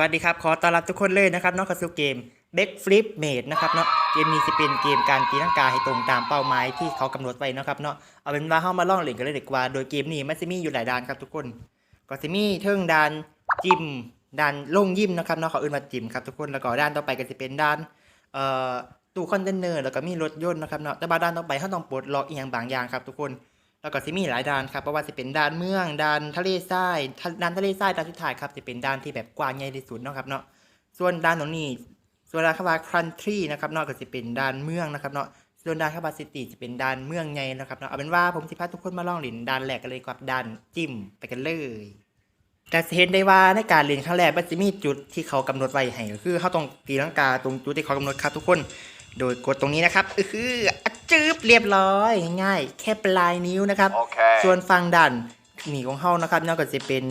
วัสดีครับ ขอต้อนรับทุกคนเลยนะครับเน้องเข้าสู่เกม b a c k Flip Made นะครับเนาะเกมนี้จะเป็นเกมการตีลังกาให้ตรงตามเป้าหมายที่เขากำหนดไว้นะครับเนาะเอาเป็นว่าเข้ามาล่องเล่นกันเลยดีกว่า โดยเกมนี้มันจะมีอยู่หลายด่านครับทุกคน ก็จะมีเทิงด่านจิมด่านลงยิมนะครับเนาะเขาเอื่นว่าจิมครับทุกคนแล้วก็ด่านต่อไปก็จะเป็นด่านเอ่อตู้คอนเทนเนอร์แล้วก็มีรถยนต์นะครับเนาะแต่ว่าด่านต่อไปเขาต้องปลดล็อกอีกอย่างบางอย่างครับทุกคน แล้วก็จะมีหลายด่านครับเพราะว่าจะเป็นด่านเมืองด่านทะเลทรายด่านทะเลทรายด่านสุดท้ายครับจะเป็นด่านที่แบบกว้างใหญ่ที่สุดเนาะครับเนาะส่วนด่านตรงนี้ส่วนด่านคาบาคันทรีนะครับเนาะก็จะเป็นด่านเมืองนะครับเนาะส่วนด่านคาบาซิตี้จะเป็นด่านเมืองใหญ่นะครับเนาะเอาเป็นว่าผมสิพาทุกคนมาลองเล่นด่านแรกกันเลยกับด่านจิ้มไปกันเลยแต่เห็นได้ว่าในการเล่นครั้งแรกมันจะมีจุดที่เขากำหนดไว้ให้ก็คือเขาต้องตีลังกาตรงจุดที่เขากำหนดครับทุกคน โดยกดตรงนี้นะครับก็คือ จืบเรียบร้อยง่ายๆแค่ปลายนิ้วนะครับ Okay. ส่วนฟังดันหนีของเฮานะครับเนาะก็จะเป็น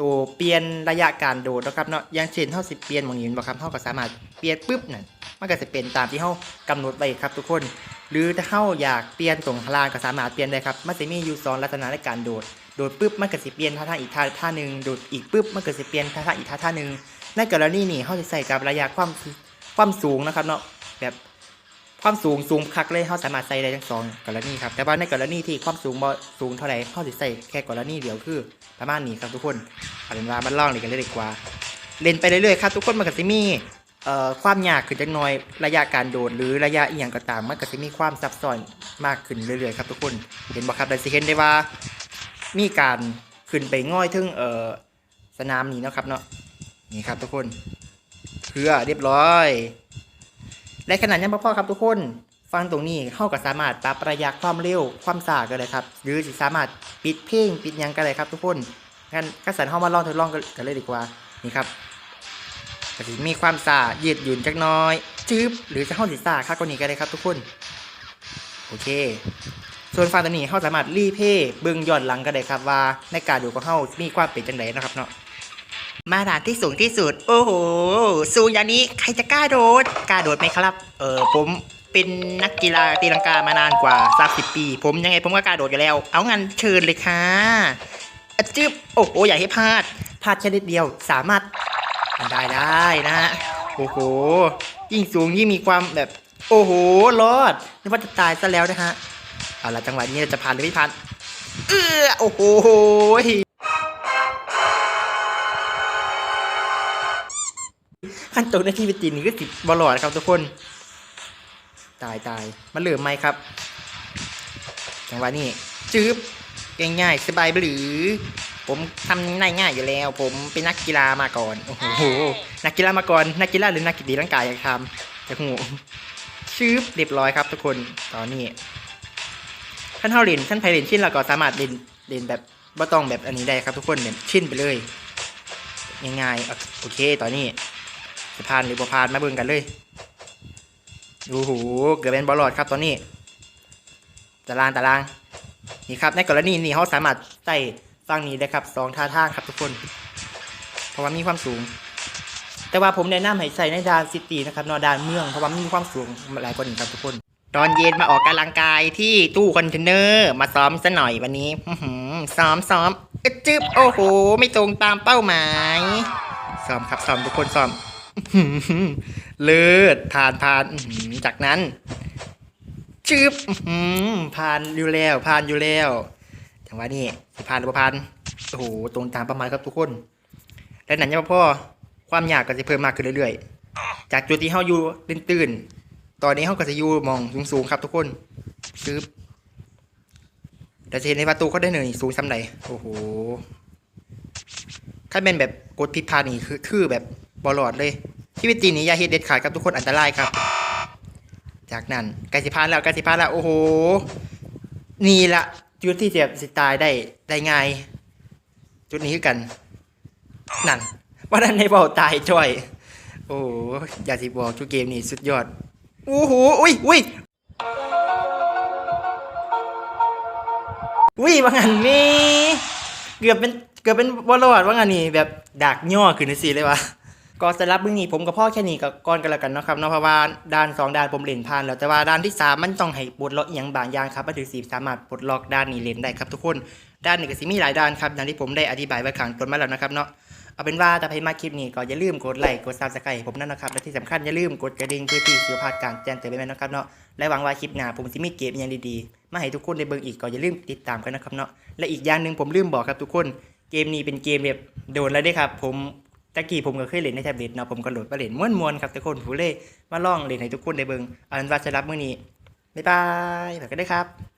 ตัวเปลี่ยนระยะการโดดนะครับเนาะอย่างเช่นเฮาสิเปลี่ยนหมองนี้บ่ครับเฮาก็สามารถเปลี่ยนปุ๊บนั่นมันก็จะเป็นตามที่เฮากำหนดไว้ครับทุกคน หรือถ้าเฮาอยากเปลี่ยนตรงข้างล่างก็สามารถเปลี่ยนได้ครับมันจะมีอยู่สองลักษณะในการโดดโดดปุ๊บมันก็สิเปลี่ยนท่าทางอีกท่าท่าหนึงโดดอีกปุ๊บมันก็สิเปลี่ยนท่าทางอีกท่าท่าหนึงในกรณีนี้เฮาจะใส่กับระยะความความสูงนะครับเนาะแบบ ความสูงสูงคักเลยเฮาสามารถใส่ได้ทั้งสองกรณีครับแต่ว่าในกรณีที่ความสูงบ่สูงเท่าไหร่เฮาสิใส่แค่กรณีเดียวคือประมาณนี้ครับทุกคนเอาเป็นว่ามันล่องเลยกันเลยดีกว่า เล่นไปเรื่อยๆครับทุกคนมันก็สิมีเอ่อความยากขึ้นจักน่อยระยะการโดดหรือระยะเอียงก็ตามมันก็สิมีความซับซ้อนมากขึ้นเรื่อยๆครับทุกคนเห็นบ่ครับได้สิเห็นได้ว่า มีการขึ้นไปง่อยถึงเอ่อสนามนี้นะครับเนาะนี่ครับทุกคนเพื่อเรียบร้อย และขนาดยังบ่อครับทุกคน ฟังตรงนี้เข้ากับสามารถปรับระยะความเร็วความสากันเลยครับ หรือสิสามารถปิดเพลงปิดยังกันเลยครับทุกคนงั้นก็สันเข้ามาลองทดลองกันเลยดีกว่านี่ครับก็สิมีความสายืดหยุ่นจักน้อยจืบหรือจะเข้าสิสาค่ากว่านี้ก็ได้ครับทุกคนโอเค ส่วนฟังตัวนี้เข้าสามารถรีเพย์เบิ่งย้อนหลังก็ได้ครับว่าในการดูของเข้ามีความเป็นจังไดนะครับเนาะ มาตรฐานที่สูงที่สุด โอ้โห สูงอย่างนี้ใครจะกล้าโดด กล้าโดดไหมครับ เออผมเป็นนักกีฬาตีลังกามานานกว่า 30 ปี ผมยังไงผมก็กล้าโดดอยู่แล้ว เอางั้นเชิญเลยค่ะจึ๊บ โอ้โห อย่าให้พลาด พลาดแค่นิดเดียว สามารถได้ได้นะฮะ โอ้โห ยิ่งสูงยิ่งมีความแบบ โอ้โห รอด นึกว่าจะตายซะแล้วนะฮะ เอาละจังหวะนี้จะผ่านหรือไม่ผ่าน เออโอ้โห ขั้นตอนในที่เป็นจริงนี่ก็ติดบอลลอดครับทุกคน ตายตายมาเหลือไหมครับจังหวะนี้จืบง่ายๆสบายหรือ ผมทำได้ง่ายอยู่แล้ว ผมเป็นนักกีฬามาก่อนโอ้โหนักกีฬามาก่อนนักกีฬาหรือนักกีฬาร่างกายอยากทำจะหูชืบเรียบร้อยครับ ทุกคนตอนนี้ท่านเท่าเรียนท่านไพเรนชินเราก็สามารถเรียนเรียนแบบบ่ต้องแบบอันนี้ได้ครับทุกคนเนี่ยชินไปเลยง่ายๆโอเคตอนนี้ จะผ่านหรือบ่ผ่านมาเบิ่งกันเลยโอ้โหเกือบเป็นบอลลอดครับตอนนี้ ตารางตาราง นี่ครับในกรณีนี้เขาสามารถใส่ฟังนี้ได้ครับสองท่าทางครับทุกคน เพราะว่ามีความสูง แต่ว่าผมแนะนำให้ใส่ในดานซิตี้นะครับนอดานเมืองเพราะว่ามีความสูงหลายกว่านี้ครับทุกคนตอนเย็นมาออกกำลังกายที่ตู้คอนเทนเนอร์ มาซ้อมซะหน่อยวันนี้ซ้อมซ้อมอึดจึบโอ้โห ไม่ตรงตามเป้าหมายซ้อมครับซ้อมทุกคนซ้อม อื้อหือเลิศผ่านผ่านจากนั้นจึบอื้อหือผ่านอยู่แล้วผ่านอยู่แล้วจังหวะนี้ผ่านหรือบ่ผ่านโอ้โหตรงตามป้าหมายครับทุกคน และหนั้นยังบ่อความยากก็จะเพิ่มมากขึ้นเรื่อยๆ จากจุดที่เฮาอยู่ตื่นๆตอนนี้เขาก็จะอยู่มองสูงๆครับทุกคนซื้อแต่จะเห็นในประตูเขาได้หนึ่งสูงซ้ำไหนโอ้โหถ้าเป็นแบบกดผิดพลาดนี่คือทื่อแบบบอลอดเลย ชีวิตจริงนี่อย่าเฮ็ดเด็ดขาดครับทุกคนอันตรายครับ จากนั้นไกสิพานแล้วไกสิพานแล้วโอ้โหนี่ละจุดที่เสียบสิตายได้ได้ง่าย จุดนี้คือกัน นั่นว่านั้นในเบาตายจ่อย โอ้โหอยาสิบอกทุกเกมนี่สุดยอดโอ้โหอุ้ยอุ้ยอุ้ยว่างันนี่เกือบเป็นเกือบเป็นบอลลอดว่างันนี่แบบดักย่อขึ้นสีเลยวะ ก็สำหรับมื้อนี้ผมกับพ่อแค่นี้กับก่อนกันแล้วกันเนาะครับเนาะเพราะว่าด้านสองด้านผมเล่นผ่านแล้วแต่ว่าด้านที่สามมันต้องให้ปลดล็อกอหย่างบางอย่างครับมันถึงสีสามารถปลดล็อกด้านนี้เล่นได้ครับทุกคนด้านนี้ก็สิมีหลายด้านครับอย่างที่ผมได้อธิบายไว้ข้างต้นมาแล้วนะครับเนาะเอาเป็นว่าถ้าใครมาคลิปนี้ก็อย่าลืมกดไลค์กดซับสไครต์ผมนั่นนะครับและที่สำคัญอย่าลืมกดกระดิ่งเพื่อที่สิวพลาดการแจ้งเตือนไปนะครับเนาะและหวังว่าคลิปหน้าผมจะมีเกมอย่างดีๆมาให้ทุกคนได้เบิ่งอีกก็อย่าลืมติดตามกันนะครับเนาะและอีกอย่างหนึ่งผมลืมบอกครับทุกคน เกมนี้เป็นเกมแบบโดนแล้วเด้ครับผม ตะกี้ผมก็เคยเล่นในแท็บเล็ตเนาะผมก็โหลดมาเล่นม้วนๆครับทุกคนผมเล่มาลองเล่นให้ทุกคนได้เบิ่งอันว่าจะรับมื้อนี้บ๊ายบายไปกันได้ครับ